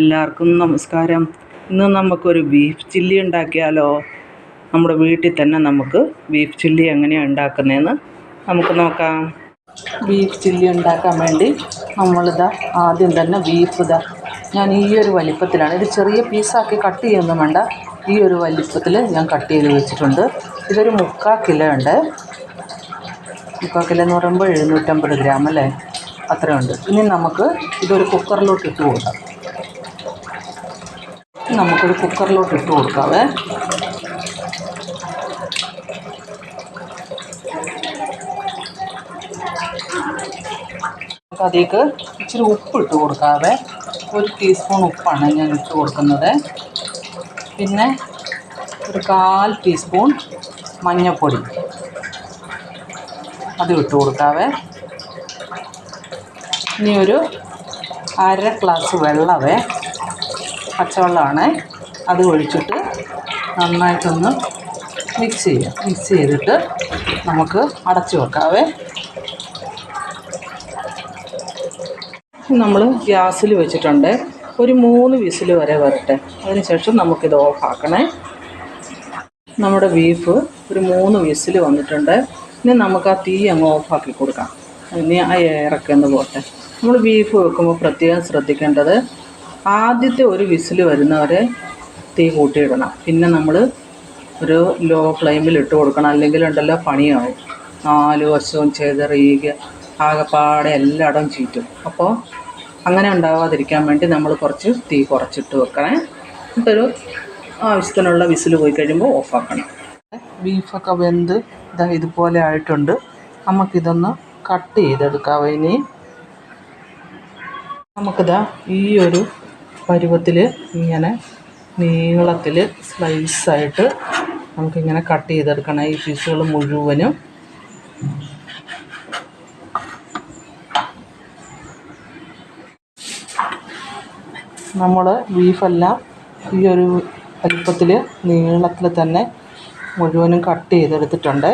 എല്ലാവർക്കും നമസ്കാരം. ഇന്ന് നമുക്കൊരു ബീഫ് ചില്ലി ഉണ്ടാക്കിയാലോ? നമ്മുടെ വീട്ടിൽ തന്നെ നമുക്ക് ബീഫ് ചില്ലി എങ്ങനെയാണ് ഉണ്ടാക്കുന്നതെന്ന് നമുക്ക് നോക്കാം. ബീഫ് ചില്ലി ഉണ്ടാക്കാൻ വേണ്ടി നമ്മളിതാ ആദ്യം തന്നെ ബീഫ് ഇതാ ഞാൻ ഈ ഒരു വലിപ്പത്തിലാണ്. ഇത് ചെറിയ പീസാക്കി കട്ട് ചെയ്യുന്നതും വേണ്ട. ഈ ഒരു വലിപ്പത്തിൽ ഞാൻ കട്ട് ചെയ്ത് വെച്ചിട്ടുണ്ട്. ഇതൊരു മുക്കാൽ കിലോ ഉണ്ട്. മുക്കാൽ കിലോ എന്ന് പറയുമ്പോൾ എഴുന്നൂറ്റമ്പത് ഗ്രാം അല്ലേ? അത്രയുണ്ട്. ഇനി നമുക്ക് ഇതൊരു കുക്കറിലോട്ട് ഇട്ട് കൊടുക്കാം. നമുക്കൊരു കുക്കറിലോട്ട് ഇട്ട് കൊടുക്കാവേ. നമുക്ക് അതിലേക്ക് ഇച്ചിരി ഉപ്പ് ഇട്ട് കൊടുക്കാവേ. ഒരു ടീസ്പൂൺ ഉപ്പാണ് ഞാൻ ഇട്ട് കൊടുക്കുന്നത്. പിന്നെ ഒരു കാൽ ടീസ്പൂൺ മഞ്ഞൾപ്പൊടി. അത് ഇട്ട് കൊടുക്കാവേ. ഇനി ഒരു അര ഗ്ലാസ് വെള്ളമേ പച്ചവെള്ളമാണ്. അത് ഒഴിച്ചിട്ട് നന്നായിട്ടൊന്ന് മിക്സ് ചെയ്യാം. മിക്സ് ചെയ്തിട്ട് നമുക്ക് അടച്ചു വെക്കാവേ. നമ്മൾ ഗ്യാസിൽ വെച്ചിട്ടുണ്ട്. ഒരു മൂന്ന് വിസിൽ വരെ വരട്ടെ. അതിനുശേഷം നമുക്കിത് ഓഫാക്കണേ. നമ്മുടെ ബീഫ് ഒരു മൂന്ന് വിസിൽ വന്നിട്ടുണ്ട്. ഇനി നമുക്ക് ആ തീ അങ്ങ് ഓഫാക്കി കൊടുക്കാം. ഇനി ആ എയറൊക്കെ പോട്ടെ. നമ്മൾ ബീഫ് വെക്കുമ്പോൾ പ്രത്യേകം ശ്രദ്ധിക്കേണ്ടത് ആദ്യത്തെ ഒരു വിസിൽ വരുന്നവരെ തീ കൂട്ടിയിടണം. പിന്നെ നമ്മൾ ഒരു ലോ ഫ്ലെയിമിൽ ഇട്ട് കൊടുക്കണം. അല്ലെങ്കിൽ ഉണ്ടല്ലോ പണിയാവും. നാല് വശവും ചെതറിയുക ആകെപ്പാടെ എല്ലായിടവും ചീറ്റും. അപ്പോൾ അങ്ങനെ ഉണ്ടാവാതിരിക്കാൻ വേണ്ടി നമ്മൾ കുറച്ച് തീ കുറച്ചിട്ട് വെക്കണേ. എന്നിട്ടൊരു ആവശ്യത്തിനുള്ള വിസിൽ പോയി കഴിയുമ്പോൾ ഓഫാക്കണം ബീഫൊക്കെ വെന്ത് ഇതാ ഇതുപോലെ ആയിട്ടുണ്ട്. നമുക്കിതൊന്ന് കട്ട് ചെയ്തെടുക്കാം ഇനി. നമുക്കിതാ ഈ ഒരു പരുവത്തിൽ ഇങ്ങനെ നീളത്തിൽ സ്ലൈസായിട്ട് നമുക്കിങ്ങനെ കട്ട് ചെയ്തെടുക്കണം. ഈ പീസുകൾ മുഴുവനും. നമ്മൾ ബീഫെല്ലാം ഈ ഒരു വലിപ്പത്തിൽ നീളത്തിൽ തന്നെ മുഴുവനും കട്ട് ചെയ്തെടുത്തിട്ടുണ്ട്.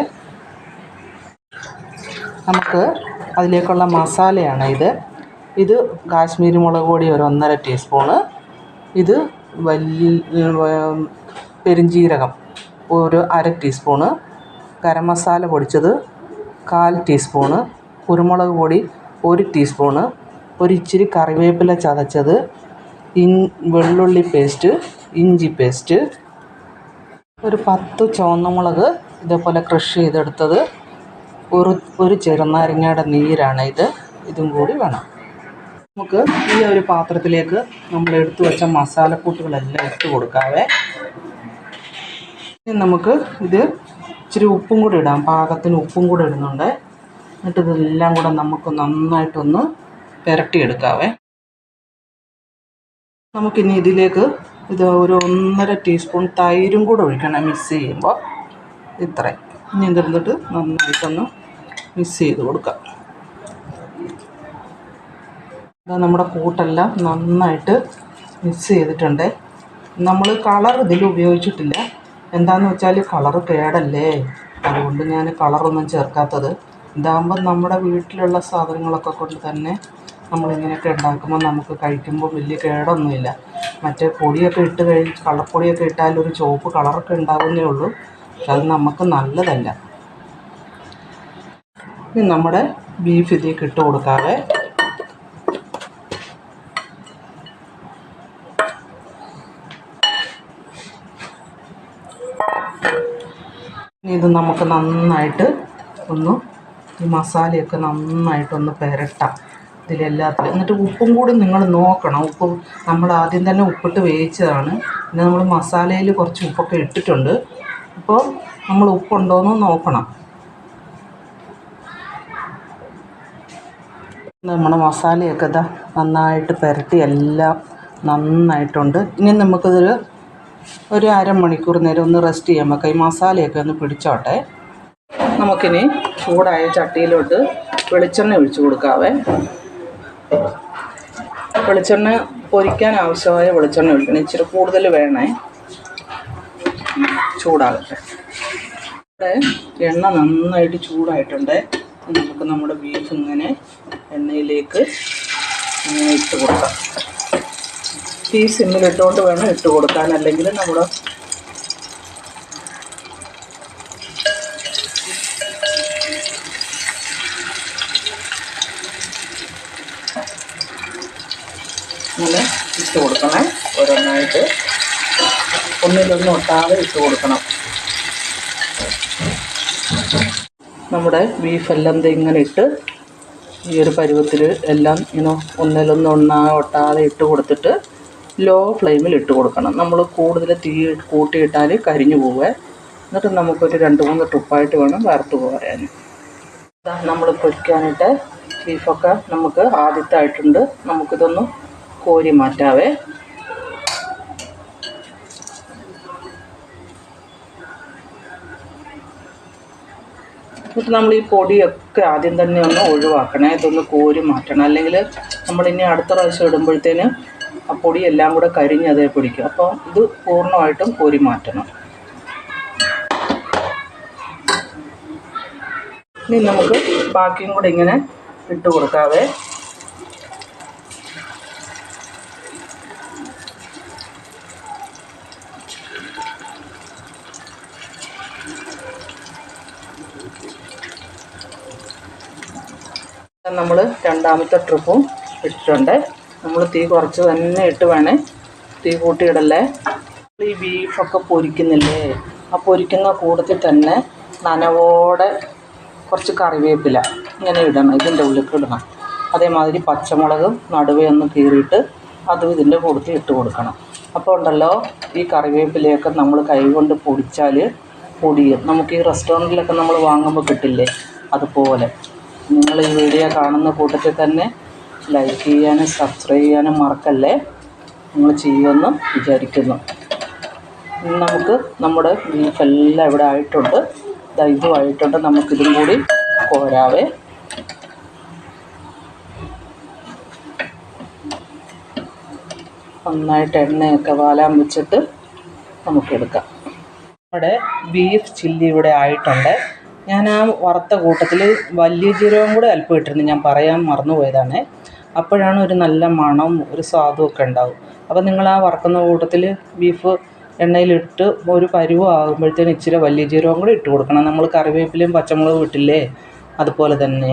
നമുക്ക് അതിലേക്കുള്ള മസാലയാണ് ഇത് ഇത് കാശ്മീരി മുളക് പൊടി ഒരു ഒന്നര ടീസ്പൂണ്. ഇത് വലിയ പെരുംജീരകം ഒരു അര ടീസ്പൂണ്. ഗരം മസാല പൊടിച്ചത് കാൽ ടീസ്പൂണ്. കുരുമുളക് പൊടി ഒരു ടീസ്പൂണ്. ഒരു ഇച്ചിരി കറിവേപ്പില ചതച്ചത് ഇൻ വെള്ളുള്ളി പേസ്റ്റ് ഇഞ്ചി പേസ്റ്റ്. ഒരു പത്ത് ചുവന്നമുളക് ഇതേപോലെ ക്രഷ് ചെയ്തെടുത്തത്. ഒരു ഒരു ചെറുനാരങ്ങയുടെ നീരാണ് ഇത്. ഇതും കൂടി വേണം. നമുക്ക് ഈ ഒരു പാത്രത്തിലേക്ക് നമ്മൾ എടുത്തു വെച്ച മസാലക്കൂട്ടുകളെല്ലാം ഇട്ട് കൊടുക്കാവേ. നമുക്ക് ഇത് ഇച്ചിരി ഉപ്പും കൂടി ഇടാം. പാകത്തിന് ഉപ്പും കൂടി ഇടുന്നുണ്ട്. എന്നിട്ട് ഇതെല്ലാം കൂടെ നമുക്ക് നന്നായിട്ടൊന്ന് പുരട്ടിയെടുക്കാവേ. നമുക്കിനി ഇതിലേക്ക് ഇത് ഒരു ഒന്നര ടീസ്പൂൺ തൈരും കൂടെ ഒഴിക്കണം മിക്സ് ചെയ്യുമ്പോൾ. ഇത്രയും. ഇനി എന്തിരുന്നിട്ട് നന്നായിട്ടൊന്ന് മിക്സ് ചെയ്ത് കൊടുക്കാം. നമ്മുടെ കൂട്ടെല്ലാം നന്നായിട്ട് മിക്സ് ചെയ്തിട്ടുണ്ട്. നമ്മൾ കളർ ഇതിൽ ഉപയോഗിച്ചിട്ടില്ല. എന്താണെന്ന് വെച്ചാൽ കളർ കേടല്ലേ? അതുകൊണ്ട് ഞാൻ കളറൊന്നും ചേർക്കാത്തത്. ഇതാകുമ്പോൾ നമ്മുടെ വീട്ടിലുള്ള സാധനങ്ങളൊക്കെ കൊണ്ട് തന്നെ നമ്മളിങ്ങനെയൊക്കെ ഉണ്ടാക്കുമ്പോൾ നമുക്ക് കഴിക്കുമ്പോൾ വലിയ കേടൊന്നുമില്ല. മറ്റേ പൊടിയൊക്കെ ഇട്ട് കഴിഞ്ഞ് കളർപ്പൊടിയൊക്കെ ഇട്ടാൽ ഒരു ചുവപ്പ് കളറൊക്കെ ഉണ്ടാകുന്നേ ഉള്ളൂ. പക്ഷെ അത് നമുക്ക് നല്ലതല്ല. ഇനി നമ്മുടെ ബീഫ് ഇതിൽ ഇട്ട് കൊടുക്കാതെ ഇത് നമുക്ക് നന്നായിട്ട് ഒന്ന് ഈ മസാലയൊക്കെ നന്നായിട്ടൊന്ന് പെരട്ടാം. ഇതിലെല്ലാത്തിലും എന്നിട്ട് ഉപ്പും കൂടി നിങ്ങൾ നോക്കണം. ഉപ്പ് നമ്മൾ ആദ്യം തന്നെ ഉപ്പിട്ട് വേവിച്ചതാണ്. പിന്നെ നമ്മൾ മസാലയിൽ കുറച്ച് ഉപ്പൊക്കെ ഇട്ടിട്ടുണ്ട്. അപ്പോൾ നമ്മൾ ഉപ്പുണ്ടോയെന്ന് നോക്കണം. നമ്മുടെ മസാലയൊക്കെ ഇതാ നന്നായിട്ട് പുരട്ടി എല്ലാം നന്നായിട്ടുണ്ട്. ഇനി നമുക്കിതൊരു ഒരു അരമണിക്കൂർ നേരം ഒന്ന് റെസ്റ്റ് ചെയ്യാൻ വെക്കാം ഈ മസാലയൊക്കെ ഒന്ന് പിടിച്ചോട്ടെ. നമുക്കിനി ചൂടായ ചട്ടിയിലോട്ട് വെളിച്ചെണ്ണ ഒഴിച്ച് കൊടുക്കാവേ. വെളിച്ചെണ്ണ പൊരിക്കാൻ ആവശ്യമായ വെളിച്ചെണ്ണ ഒഴിക്കണം. ഇച്ചിരി കൂടുതൽ വേണേ. ചൂടാകട്ടെ. ഇവിടെ എണ്ണ നന്നായിട്ട് ചൂടായിട്ടുണ്ട്. നമുക്ക് നമ്മുടെ ബീഫ് ഇങ്ങനെ എണ്ണയിലേക്ക് ഇങ്ങനെ ഇട്ട് കൊടുക്കാം. തീ സിമ്മിലിട്ടുകൊണ്ട് വേണം ഇട്ട് കൊടുക്കാൻ. അല്ലെങ്കിൽ നമ്മുടെ ഇങ്ങനെ ഇട്ട് കൊടുക്കണേ. ഓരോന്നായിട്ട് ഒന്നിലൊന്നും ഒട്ടാതെ ഇട്ട് കൊടുക്കണം. നമ്മുടെ ബീഫെല്ലാം ഇങ്ങനെ ഇട്ട് ഈ ഒരു പരുവത്തിൽ എല്ലാം ഇങ്ങനെ ഒന്നിലൊന്നും ഒന്നാ ഒട്ടാതെ ഇട്ട് കൊടുത്തിട്ട് ലോ ഫ്ലെയിമിൽ ഇട്ട് കൊടുക്കണം. നമ്മൾ കൂടുതൽ തീ കൂട്ടിയിട്ടാൽ കരിഞ്ഞു പോവേ എന്നിട്ട് നമുക്കൊരു രണ്ട് മൂന്ന് ട്രിപ്പായിട്ട് വേണം വറുത്ത് ഇതാ നമ്മൾ പൊരിക്കാനിട്ട് ബീഫൊക്കെ നമുക്ക് ആദ്യത്തെ ആയിട്ടുണ്ട് നമുക്കിതൊന്ന് കോരി മാറ്റാവേ. എന്നിട്ട് നമ്മൾ ഈ പൊടിയൊക്കെ ആദ്യം തന്നെ ഒന്ന് ഒഴിവാക്കണേ. ഇതൊന്ന് കോരി മാറ്റണം. അല്ലെങ്കിൽ നമ്മളിനി അടുത്ത പ്രാവശ്യം ഇടുമ്പോഴത്തേന് ആ പൊടിയെല്ലാം കൂടെ കരിഞ്ഞ് അതേ പിടിക്കും. അപ്പോൾ ഇത് പൂർണമായിട്ടും കോരി മാറ്റണം. ഇനി നമുക്ക് ബാക്കിയും കൂടെ ഇങ്ങനെ ഇട്ട് കൊടുക്കാവേ. നമ്മൾ രണ്ടാമത്തെ ട്രിപ്പും ഇട്ടിട്ടുണ്ട്. നമ്മൾ തീ കുറച്ച് തന്നെ ഇട്ട് വേണേ. തീ കൂട്ടിയിടല്ലേ. ഈ ബീഫൊക്കെ പൊരിക്കുന്നില്ലേ? ആ പൊരിക്കുന്ന കൂട്ടത്തിൽ തന്നെ നനവോടെ കുറച്ച് കറിവേപ്പില ഇങ്ങനെ ഇടണം. ഇതിന്റെ ഉള്ളിലേക്ക് ഇടണം. അതേമാതിരി പച്ചമുളകും നടുവേ ഒന്ന് കീറിയിട്ട് അതും ഇതിന്റെ കൂട്ടത്തിൽ ഇട്ട് കൊടുക്കണം. അപ്പോൾ ഉണ്ടല്ലോ ഈ കറിവേപ്പിലയൊക്കെ നമ്മൾ കൈകൊണ്ട് പൊടിച്ചാൽ പൊടിയും. നമുക്ക് ഈ റെസ്റ്റോറന്റിലൊക്കെ നമ്മൾ വാങ്ങുമ്പോൾ കിട്ടില്ലേ? അതുപോലെ. നിങ്ങൾ ഈ വീഡിയോ കാണുന്ന കൂട്ടത്തിൽ തന്നെ ലൈക്ക് ചെയ്യാനും സബ്സ്ക്രൈബ് ചെയ്യാനും മറക്കല്ലേ? നിങ്ങൾ ചെയ്യുമെന്ന് വിചാരിക്കുന്നു. നമുക്ക് നമ്മുടെ ബീഫെല്ലാം ഇവിടെ ആയിട്ടുണ്ട്. ഇതും നമുക്കിതും കൂടി കോരാവേ. നന്നായിട്ട് എണ്ണയൊക്കെ വാലാൻ വെച്ചിട്ട് നമുക്കെടുക്കാം. നമ്മുടെ ബീഫ് ചില്ലി ഇവിടെ ആയിട്ടുണ്ട്. ഞാൻ ആ വറുത്ത കൂട്ടത്തിൽ വലിയ ജീരകം കൂടെ അല്പം ഇട്ടിരുന്നു. ഞാൻ പറയാൻ മറന്നുപോയതാണ്. അപ്പോഴാണ് ഒരു നല്ല മണവും ഒരു സ്വാദും ഒക്കെ ഉണ്ടാവും അപ്പോൾ നിങ്ങൾ ആ വറക്കുന്ന കൂട്ടത്തിൽ ബീഫ് എണ്ണയിലിട്ട് ഒരു പരുവം ആകുമ്പോഴത്തേന് ഇച്ചിരി വലിയ ജീരകം കൂടി ഇട്ട് കൊടുക്കണം. നമ്മൾ കറിവേപ്പിലയും പച്ചമുളകും ഇട്ടില്ലേ? അതുപോലെ തന്നെ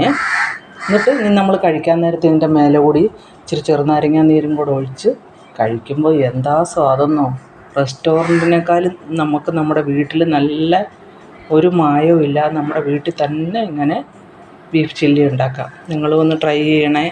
എന്നിട്ട് ഇനി നമ്മൾ കഴിക്കാൻ നേരത്തെ ഇതിന്റെ മേലെ കൂടി ഇച്ചിരി ചെറുനാരങ്ങ നീരും കൂടെ ഒഴിച്ച് കഴിക്കുമ്പോൾ എന്താ സ്വാദെന്നോ? റെസ്റ്റോറന്റിനേക്കാളും നമുക്ക് നമ്മുടെ വീട്ടിൽ നല്ല ഒരു മായവും ഇല്ലാതെ നമ്മുടെ വീട്ടിൽ തന്നെ ഇങ്ങനെ ബീഫ് ചില്ലി ഉണ്ടാക്കാം. നിങ്ങളും ഒന്ന് ട്രൈ ചെയ്യണേ.